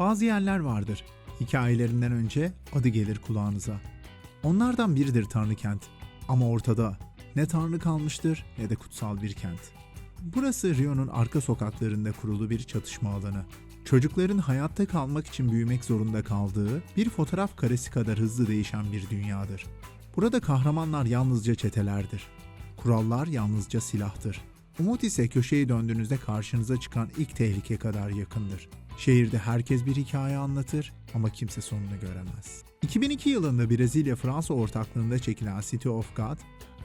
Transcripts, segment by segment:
Bazı yerler vardır. Hikayelerinden önce adı gelir kulağınıza. Onlardan biridir Tanrı kent. Ama ortada ne Tanrı kalmıştır ne de kutsal bir kent. Burası Rio'nun arka sokaklarında kurulu bir çatışma alanı. Çocukların hayatta kalmak için büyümek zorunda kaldığı bir fotoğraf karesi kadar hızlı değişen bir dünyadır. Burada kahramanlar yalnızca çetelerdir. Kurallar yalnızca silahtır. Umut ise köşeyi döndüğünüzde karşınıza çıkan ilk tehlike kadar yakındır. Şehirde herkes bir hikaye anlatır ama kimse sonunu göremez. 2002 yılında Brezilya-Fransa ortaklığında çekilen City of God,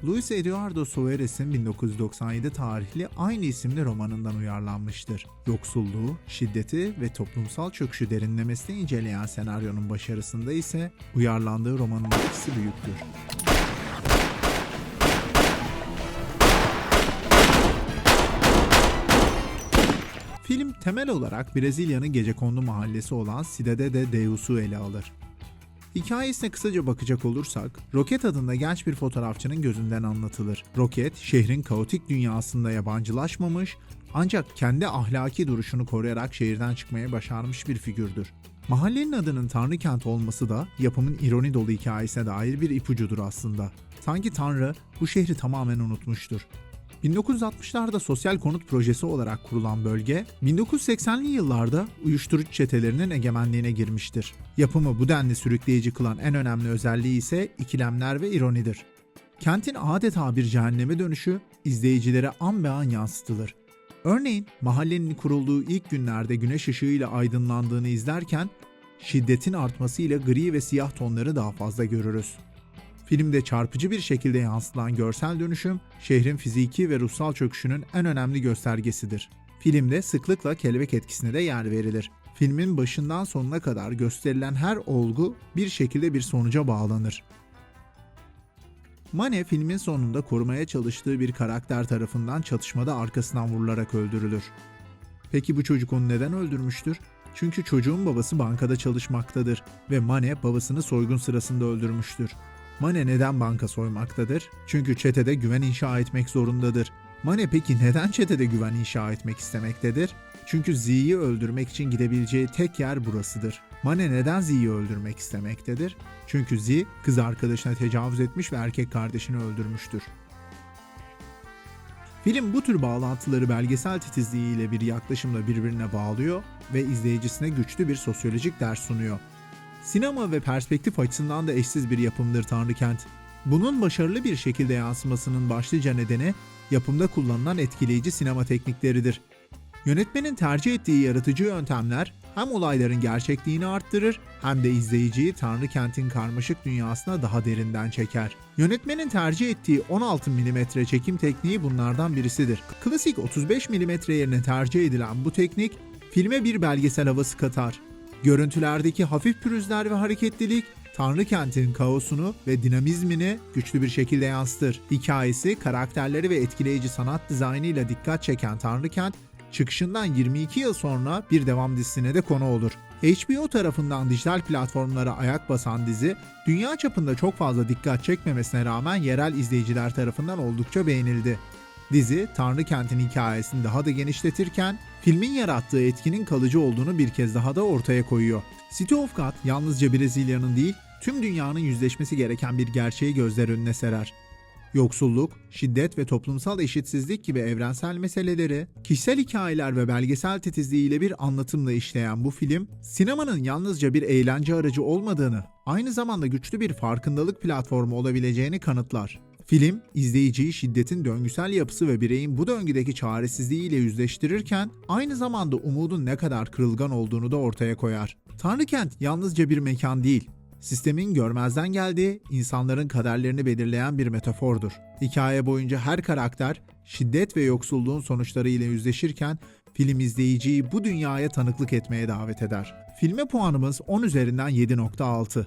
Luis Eduardo Soares'in 1997 tarihli aynı isimli romanından uyarlanmıştır. Yoksulluğu, şiddeti ve toplumsal çöküşü derinlemesine inceleyen senaryonun başarısında ise uyarlandığı romanın etkisi büyüktür. Film temel olarak Brezilya'nın gecekondu mahallesi olan Cidade de Deus'u ele alır. Hikayesine kısaca bakacak olursak, Roket adında genç bir fotoğrafçının gözünden anlatılır. Roket, şehrin kaotik dünyasında yabancılaşmamış ancak kendi ahlaki duruşunu koruyarak şehirden çıkmaya başarmış bir figürdür. Mahallenin adının Tanrı Kent olması da yapımın ironi dolu hikayesine dair bir ipucudur aslında. Sanki Tanrı bu şehri tamamen unutmuştur. 1960'larda sosyal konut projesi olarak kurulan bölge, 1980'li yıllarda uyuşturucu çetelerinin egemenliğine girmiştir. Yapımı bu denli sürükleyici kılan en önemli özelliği ise ikilemler ve ironidir. Kentin adeta bir cehenneme dönüşü izleyicilere an be an yansıtılır. Örneğin mahallenin kurulduğu ilk günlerde güneş ışığıyla aydınlandığını izlerken şiddetin artmasıyla gri ve siyah tonları daha fazla görürüz. Filmde çarpıcı bir şekilde yansıtılan görsel dönüşüm, şehrin fiziki ve ruhsal çöküşünün en önemli göstergesidir. Filmde sıklıkla kelebek etkisine de yer verilir. Filmin başından sonuna kadar gösterilen her olgu bir şekilde bir sonuca bağlanır. Mane filmin sonunda korumaya çalıştığı bir karakter tarafından çatışmada arkasından vurularak öldürülür. Peki bu çocuk onu neden öldürmüştür? Çünkü çocuğun babası bankada çalışmaktadır ve Mane babasını soygun sırasında öldürmüştür. Mane neden banka soymaktadır? Çünkü çetede güven inşa etmek zorundadır. Mane peki neden çetede güven inşa etmek istemektedir? Çünkü Z'yi öldürmek için gidebileceği tek yer burasıdır. Mane neden Z'yi öldürmek istemektedir? Çünkü Z kız arkadaşına tecavüz etmiş ve erkek kardeşini öldürmüştür. Film bu tür bağlantıları belgesel titizliğiyle bir yaklaşımla birbirine bağlıyor ve izleyicisine güçlü bir sosyolojik ders sunuyor. Sinema ve perspektif açısından da eşsiz bir yapımdır Tanrı Kent. Bunun başarılı bir şekilde yansımasının başlıca nedeni yapımda kullanılan etkileyici sinema teknikleridir. Yönetmenin tercih ettiği yaratıcı yöntemler hem olayların gerçekliğini arttırır hem de izleyiciyi Tanrı Kent'in karmaşık dünyasına daha derinden çeker. Yönetmenin tercih ettiği 16 mm çekim tekniği bunlardan birisidir. Klasik 35 mm yerine tercih edilen bu teknik filme bir belgesel havası katar. Görüntülerdeki hafif pürüzler ve hareketlilik Tanrı kentin kaosunu ve dinamizmini güçlü bir şekilde yansıtır. Hikayesi, karakterleri ve etkileyici sanat dizaynıyla dikkat çeken Tanrı kent, çıkışından 22 yıl sonra bir devam dizisine de konu olur. HBO tarafından dijital platformlara ayak basan dizi, dünya çapında çok fazla dikkat çekmemesine rağmen yerel izleyiciler tarafından oldukça beğenildi. Dizi, Tanrı Kent'in hikayesini daha da genişletirken, filmin yarattığı etkinin kalıcı olduğunu bir kez daha da ortaya koyuyor. City of God yalnızca Brezilya'nın değil, tüm dünyanın yüzleşmesi gereken bir gerçeği gözler önüne serer. Yoksulluk, şiddet ve toplumsal eşitsizlik gibi evrensel meseleleri kişisel hikayeler ve belgesel titizliğiyle bir anlatımla işleyen bu film, sinemanın yalnızca bir eğlence aracı olmadığını, aynı zamanda güçlü bir farkındalık platformu olabileceğini kanıtlar. Film, izleyiciyi şiddetin döngüsel yapısı ve bireyin bu döngüdeki çaresizliğiyle yüzleştirirken, aynı zamanda umudun ne kadar kırılgan olduğunu da ortaya koyar. Tanrı Kent yalnızca bir mekan değil, sistemin görmezden geldiği, insanların kaderlerini belirleyen bir metafordur. Hikaye boyunca her karakter şiddet ve yoksulluğun sonuçlarıyla yüzleşirken film izleyiciyi bu dünyaya tanıklık etmeye davet eder. Filme puanımız 10 üzerinden 7.6.